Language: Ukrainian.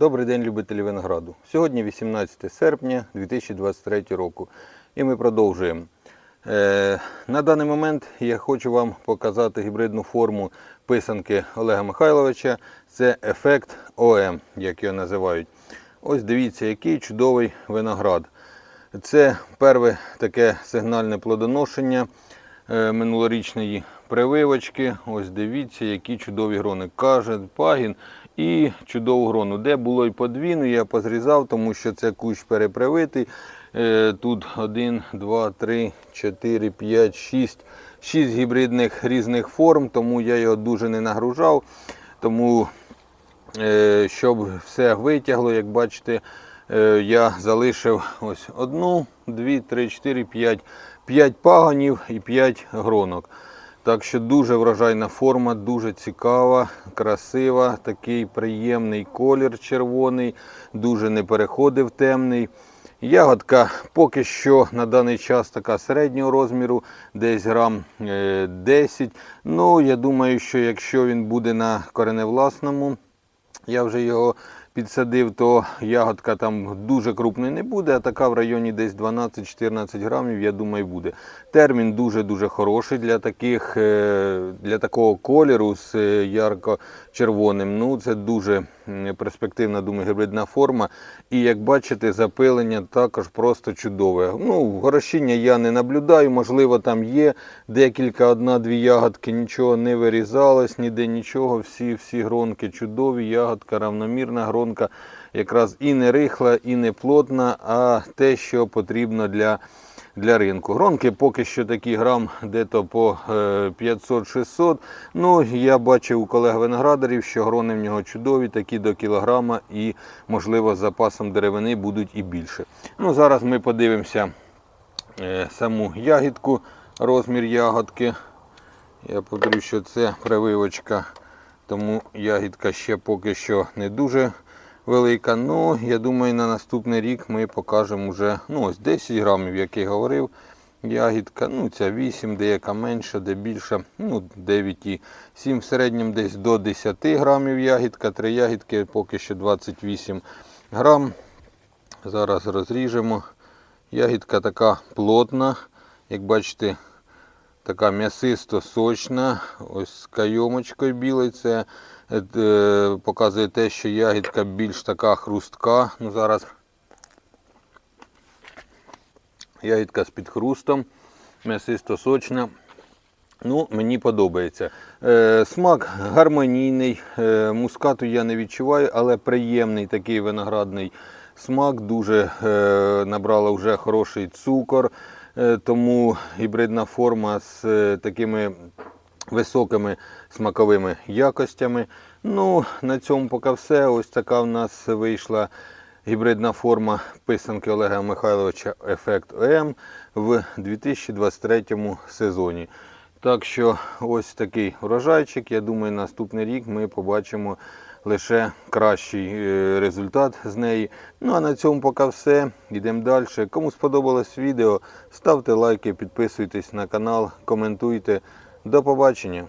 Добрий день, любителі винограду. Сьогодні 18 серпня 2023 року. І ми продовжуємо. Е, на даний момент я хочу вам показати гібридну форму писанки Олега Михайловича. Це ефект ОМ, як його називають. Ось дивіться, який чудовий виноград. Це перше таке сигнальне плодоношення е, минулорічної прививочки. Ось дивіться, які чудові грони. Каже, пагін і чудову грону. Де було й подвійну, я позрізав, тому що це кущ перепривитий. Е, Тут 1, 2, 3, 4, 5, 6. 6 гібридних різних форм, тому я його дуже не нагружав. Тому, е, щоб все витягло, як бачите, е, я залишив ось одну, дві, три, чотири, п'ять. П'ять паганів і 5 гронок. Так що дуже врожайна форма, дуже цікава, красива, такий приємний колір червоний, дуже не переходив темний. Ягодка поки що на даний час така середнього розміру, десь грам е, 10. Ну, я думаю, що якщо він буде на кореневласному, я вже його підсадив, то ягодка там дуже крупна не буде, а така в районі десь 12-14 грамів, я думаю, буде. Термін дуже-дуже хороший для таких, е, для такого кольору з е, ярко-червоним. Ну, це дуже перспективна, думаю, форма. І як бачите, запилення також просто чудове. Ну, горошіння я не наблюдаю, можливо, там є декілька, одна-дві ягодки, нічого не вирізалось, ніде нічого. Всі, всі гронки чудові, ягодка равномірна гронка, якраз і не рихла, і не плотна, а те, що потрібно для для ринку. Гронки поки що такі грам дето по е, 500-600. Ну, я бачив у колег виноградарів, що грони в нього чудові, такі до кілограма і, можливо, з запасом деревини будуть і більше. Ну, Зараз ми подивимося е, саму ягідку, розмір ягодки. Я повторю, що це прививочка, тому ягідка ще поки що не дуже велика. Ну, я думаю, на наступний рік ми покажемо вже ну, ось 10 грамів, як я говорив. Ягідка, ну ця 8, деяка менша, де більша, ну 9,7 в середньому десь до 10 грамів ягідка. Три ягідки поки що 28 грам. Зараз розріжемо. Ягідка така плотна, як бачите, така м'ясисто сочна, ось з кайомочкою білою. Це показує те, що ягідка більш така хрустка. Ну, зараз ягідка з підхрустом, м'ясисто сочна. Ну, мені подобається. Е, смак гармонійний, е, мускату я не відчуваю, але приємний такий виноградний смак. Дуже е, набрала вже хороший цукор, е, тому гібридна форма з е, такими високими смаковими якостями. Ну, на цьому поки все. Ось така в нас вийшла гібридна форма писанки Олега Михайловича Ефект ОМ в 2023 сезоні. Так що ось такий урожайчик. Я думаю, наступний рік ми побачимо лише кращий е, результат з неї. Ну а на цьому поки все. Йдемо далі. Кому сподобалось відео, ставте лайки, підписуйтесь на канал, коментуйте. До побачення.